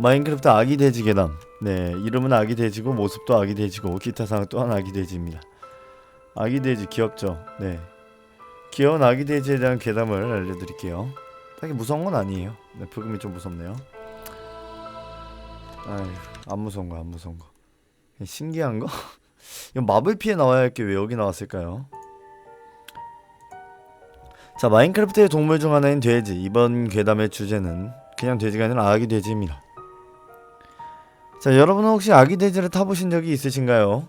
마인크래프트 아기 돼지 계담. 네, 이름은 아기 돼지고 모습도 아기 돼지고 기타 사항 또한 아기 돼지입니다. 아기 돼지 귀엽죠? 네. 귀여운 아기 돼지에 대한 괴담을 알려드릴게요. 딱히 무서운 건 아니에요. 네, 부금이 좀 무섭네요. 아휴, 안 무서운 거, 안 무서운 거. 신기한 거? 이건 마블 피에 나와야 할 게 왜 여기 나왔을까요? 자, 마인크래프트의 동물 중 하나인 돼지. 이번 괴담의 주제는 그냥 돼지가 아니라 아기 돼지입니다. 자, 여러분은 혹시 아기 돼지를 타보신 적이 있으신가요?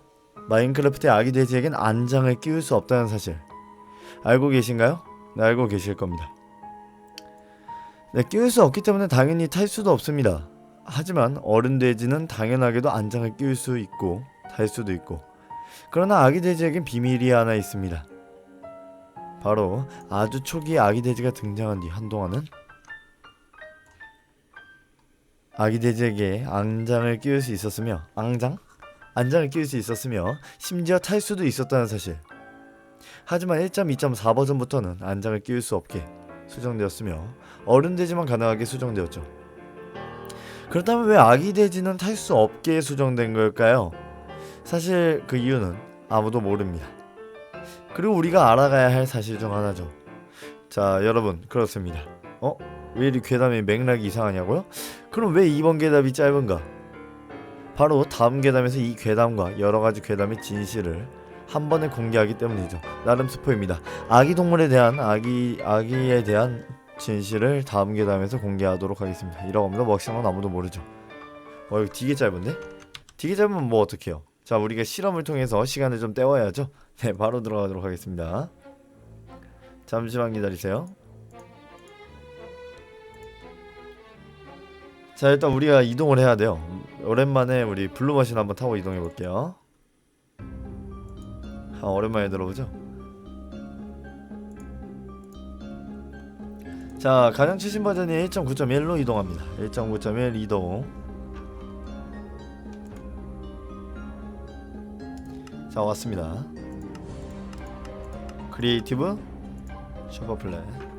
마인크래프트의 아기 돼지에겐 안장을 끼울 수 없다는 사실 알고 계신가요? 네, 알고 계실 겁니다. 네, 끼울 수 없기 때문에 당연히 탈 수도 없습니다. 하지만 어른 돼지는 당연하게도 안장을 끼울 수 있고 탈 수도 있고 그러나 아기 돼지에겐 비밀이 하나 있습니다. 바로 아주 초기 아기 돼지가 등장한 뒤 한동안은 아기 돼지에게 앙장을 끼울 수 있었으며 앙장? 안장을 끼울 수 있었으며 심지어 탈 수도 있었다는 사실. 하지만 1.2.4 버전부터는 안장을 끼울 수 없게 수정되었으며 어른 돼지만 가능하게 수정되었죠. 그렇다면 왜 아기 돼지는 탈 수 없게 수정된 걸까요? 사실 그 이유는 아무도 모릅니다. 그리고 우리가 알아가야 할 사실 중 하나죠. 자, 여러분, 그렇습니다. 어? 왜 이리 괴담의 맥락이 이상하냐고요? 그럼 왜 이번 괴담이 짧은가? 바로 다음 괴담에서 이 괴담과 여러 가지 괴담의 진실을 한 번에 공개하기 때문이죠. 나름 스포입니다. 아기 동물에 대한 아기 아기에 대한 진실을 다음 괴담에서 공개하도록 하겠습니다. 이라고 합니다. 먹시는 건 아무도 모르죠. 어 이거 되게 짧은데? 되게 짧으면 뭐 어떡해요? 자 우리가 실험을 통해서 시간을 좀 때워야죠. 네 바로 들어가도록 하겠습니다. 잠시만 기다리세요. 자 일단 우리가 이동을 해야 돼요. 오랜만에 우리 블루머신 한번 타고 이동해 볼게요. 아 오랜만에 들어보죠. 자 가장 최신 버전이 1.9.1로 이동합니다. 1.9.1 이동. 자 왔습니다. 크리에이티브 슈퍼플랜.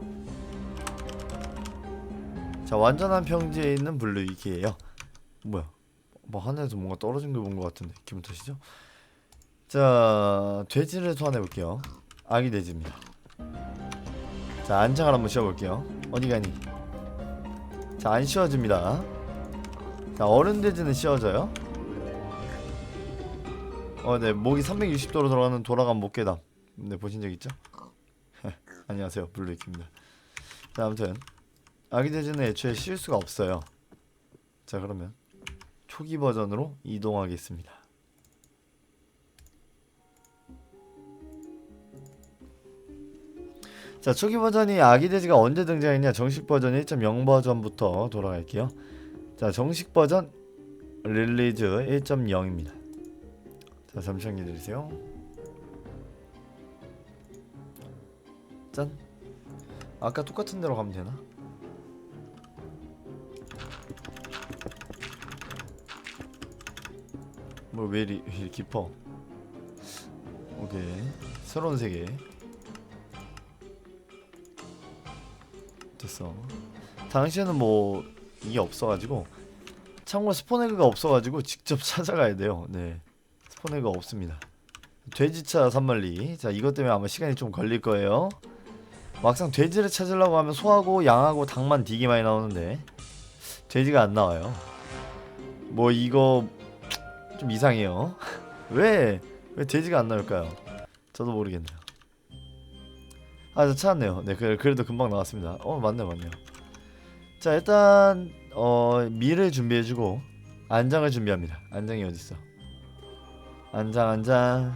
자 완전한 평지에 있는 블루 이기예요. 뭐야? 뭐 하늘에서 뭔가 떨어진 걸 본 것 같은데 기분 탓이죠? 자 돼지를 소환해 볼게요. 아기 돼지입니다. 자 안장을 한번 씌워볼게요. 어디 가니? 자 안 씌워집니다. 자 어른 돼지는 씌워져요. 어네 목이 360도로 돌아가는 돌아간 목괴담. 네 보신 적 있죠? 안녕하세요 블루이키입니다. 자 아무튼 아기 돼지는 애초에 씌울 수가 없어요. 자 그러면 초기 버전으로 이동하겠습니다. 자 초기 버전이 아기 돼지가 언제 등장했냐 정식 버전 1.0 버전부터 돌아갈게요. 자 정식 버전 릴리즈 1.0입니다. 자 잠시만 기다리세요. 짠. 아까 똑같은 데로 가면 되나? 이리, 왜 이리 깊어? 오케이 새로운 세계 됐어. 당시에는 뭐 이게 없어가지고 참고로 스포네그가 없어가지고 직접 찾아가야 돼요. 네 스포네그가 없습니다. 돼지차 산말리 자 이것 때문에 아마 시간이 좀 걸릴 거예요. 막상 돼지를 찾으려고 하면 소하고 양하고 닭만 되게 많이 나오는데 돼지가 안 나와요. 뭐 이거 좀 이상해요. 왜? 왜 돼지가 안 나올까요? 저도 모르겠네요. 아, 저 찾았네요. 네, 그, 그래도 금방 나왔습니다. 어, 맞네, 맞네요. 자, 일단 어 미를 준비해주고 안장을 준비합니다. 안장이 어디 있어? 안장, 안장.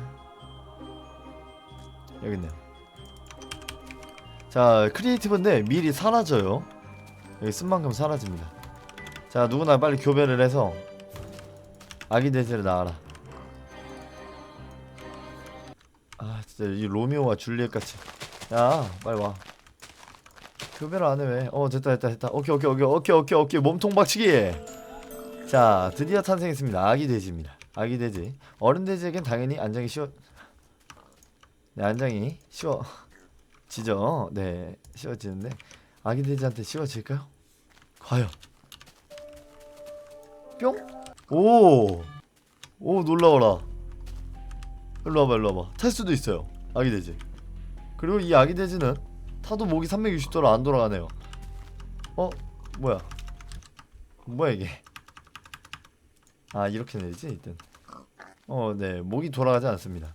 여기 있네요. 자, 크리에이티브인데 밀이 사라져요. 여기 쓴 만큼 사라집니다. 자, 누구나 빨리 교배를 해서 아기 돼지를 낳아라. 아 진짜 이 로미오와 줄리엣 같이. 야 빨리 와. 교배를 안해 왜? 어 됐다 됐다 됐다. 오케이 오케이 오케이 오케이 오케이 오케이 몸통 박치기. 자 드디어 탄생했습니다. 아기 돼지입니다. 아기 돼지. 어른 돼지에겐 당연히 안장이 쉬워. 네 안장이 쉬워. 지죠. 네 쉬워지는데 아기 돼지한테 쉬워질까요? 과연. 뿅? 오! 오 놀라워라. 일로 와봐 일로 와봐. 탈 수도 있어요. 아기 돼지. 그리고 이 아기 돼지는 타도 목이 360도로 안 돌아가네요. 어? 뭐야? 뭐야 이게? 아 이렇게 내리지 일단. 어네. 목이 돌아가지 않습니다.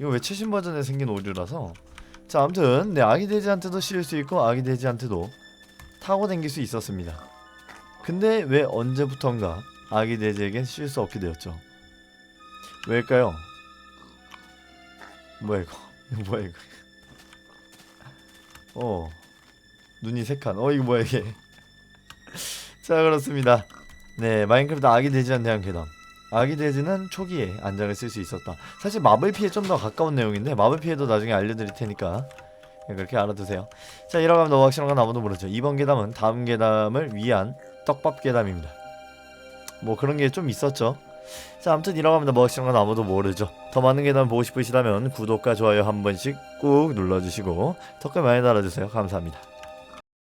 이거 왜 최신 버전에 생긴 오류라서? 자 아무튼 네 아기 돼지한테도 실을 수 있고 아기 돼지한테도 타고 다닐 수 있었습니다. 근데 왜 언제부턴가 아기 돼지에겐 쉴 수 없게 되었죠. 왜일까요? 뭐야 이거? 뭐야 이거? 어 눈이 세칸. 어 이거 뭐야 이게? 자 그렇습니다. 네 마인크래프트 아기 돼지에 대한 괴담. 아기 돼지는 초기에 안장을 쓸 수 있었다. 사실 마블 피에 좀 더 가까운 내용인데 마블 피에도 나중에 알려드릴 테니까 네, 그렇게 알아두세요. 자 이러고 하면 너무 확실한 건 아무도 모르죠. 이번 괴담은 다음 괴담을 위한 떡밥 괴담입니다 뭐 그런 게 좀 있었죠. 자 아무튼 이러고 하면 너무 확실한 건 아무도 모르죠. 더 많은 괴담 보고 싶으시다면 구독과 좋아요 한 번씩 꾹 눌러주시고 댓글 많이 달아주세요. 감사합니다